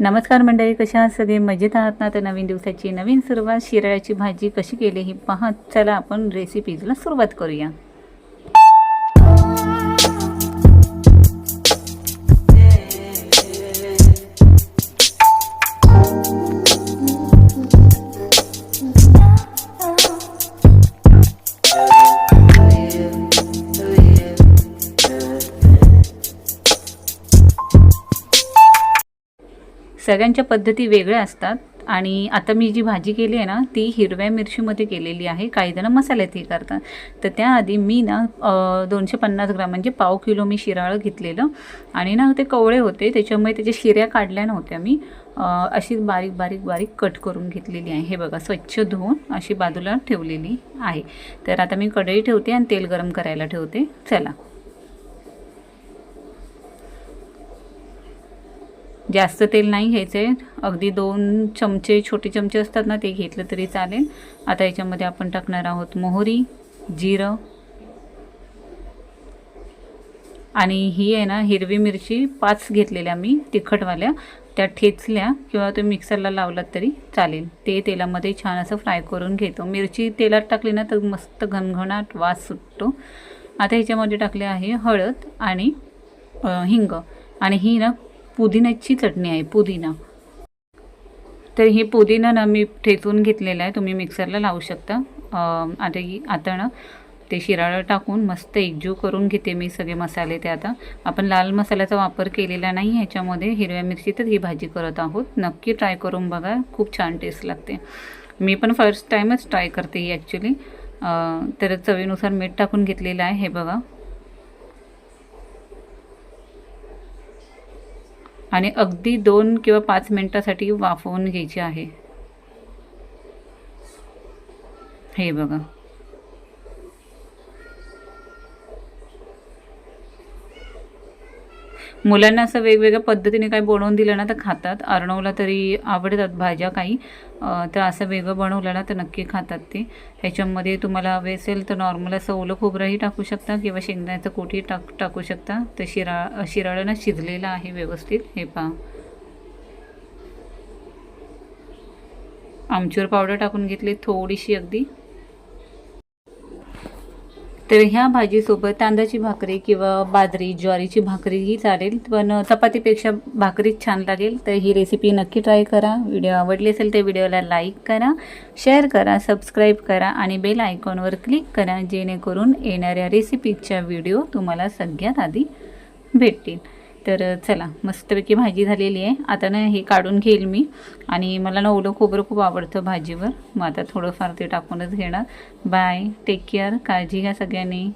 नमस्कार मंडळी कशा आहात सगळे? मजेत आहात ना? तर नवीन दिवसाची नवीन सुरुवात शिराळ्याची भाजी कशी केली ही पाहत चला आपण रेसिपीजला सुरुवात करूया. सगळ्यांच्या पद्धती वेगळ्या असतात. आणि आता मी जी भाजी केली आहे ना ती हिरव्या मिरचीमध्ये केलेली आहे. काही जण मसाल्यातही करतात. तर त्याआधी मी ना दोनशे पन्नास ग्राम म्हणजे पाव किलो मी शिराळं घेतलेलं. आणि ना ते कवळे होते. त्याच्यामुळे त्याच्या शिऱ्या काढल्या नव्हत्या मी. अशी बारीक बारीक बारीक कट करून घेतलेली आहे. हे बघा स्वच्छ धुवून अशी बाजूला ठेवलेली आहे. तर आता मी कढई ठेवते आणि तेल गरम करायला ठेवते. चला. जास्त तेल नाही घ्यायचं आहे अगदी दोन चमचे छोटे चमचे असतात ना ते घेतलं तरी चालेल. आता याच्यामध्ये आपण टाकणार आहोत मोहरी जिरं. आणि ही आहे ना हिरवी मिरची पाच घेतलेल्या मी तिखटवाल्या. त्या ठेचल्या किंवा तुम्ही मिक्सरला लावलात तरी चालेल. ते तेलामध्ये छान असं फ्राय करून घेतो. मिरची तेलात टाकली ना तर मस्त घनघनाट वास सुटतो. आता ह्याच्यामध्ये टाकले आहे हळद आणि हिंग. आणि ही ना पुदिन्याची चटणी आहे पुदिना. तर हे पुदिना ना मी ठेचून घेतलेला आहे. तुम्ही मिक्सरला लावू शकता. आता ही आता ना ते शिराळं टाकून मस्त एकजीव करून घेते मी सगळे मसाले ते आता. आपण लाल मसाल्याचा वापर केलेला नाही ह्याच्यामध्ये हिरव्या मिरचीतच ही भाजी करत आहोत. नक्की ट्राय करून बघा. खूप छान टेस्ट लागते. मी पण फर्स्ट टाईमच ट्राय करते ही ॲक्च्युली तर चवीनुसार मीठ टाकून घेतलेलं आहे. हे बघा. आणि अगदी दोन किंवा पाच मिनटासाठी वाफवून घ्यायची आहे. हे बघा. मुलांना असं वेगवेगळ्या पद्धतीने काही बनवून दिलं ना तर खातात. अर्णवला तरी आवडतात भाज्या काही. तर असं वेगळं बनवलं ना तर नक्की खातात ते. ह्याच्यामध्ये तुम्हाला हवे असेल तर नॉर्मल असं ओलं खोबरंही टाकू शकता किंवा शेंगदाण्याचं कोटी टाक टाकू शकता. तर शिरा शिराळं ना शिजलेलं आहे व्यवस्थित. हे पहा. आमचूर पावडर टाकून घेतली थोडीशी अगदी. तर ह्या भाजीसोबत तांदळाची भाकरी किंवा बाजरी ज्वारीची भाकरीही चालेल पण चपातीपेक्षा भाकरीच छान लागेल तर ही रेसिपी नक्की ट्राय करा. व्हिडिओ आवडली असेल तर व्हिडिओला लाईक करा शेअर करा सबस्क्राईब करा आणि बेल आयकॉनवर क्लिक करा जेणेकरून येणाऱ्या रेसिपीच्या व्हिडिओ तुम्हाला सगळ्यात आधी भेटतील. तर चला मस्तपैकी भाजी झालेली आहे. आता ना हे काढून घेईल मी. आणि मला ना ओलं खोबरं खूप आवडतं भाजीवर. मग आता थोडंफार ते टाकूनच घेणार. बाय टेक केअर काळजी घ्या सगळ्यांनी.